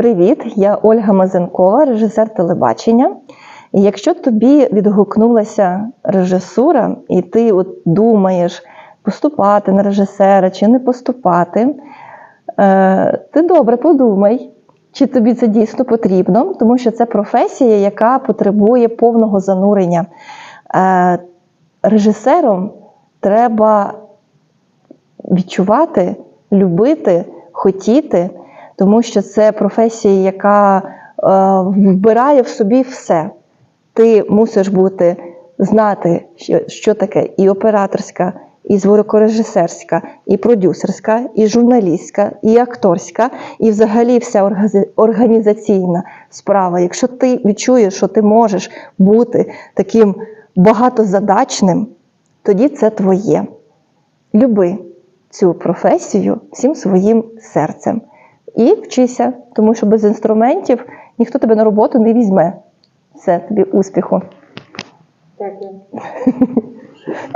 Привіт, я Ольга Мазенкова, режисер телебачення. І якщо тобі відгукнулася режисура, і ти от думаєш поступати на режисера чи не поступати, е, ти добре подумай, чи тобі це дійсно потрібно, тому що це професія, яка потребує повного занурення. Е, Режисером треба відчувати, любити, хотіти, тому що це професія, яка е, вбирає в собі все. Ти мусиш бути знати, що, таке і операторська, і звукорежисерська, і продюсерська, і журналістська, і акторська, і взагалі вся організаційна справа. Якщо ти відчуєш, що ти можеш бути таким багатозадачним, тоді це твоє. Люби цю професію всім своїм серцем. І вчися, тому що без інструментів ніхто тебе на роботу не візьме. Все, тобі успіху. Дякую.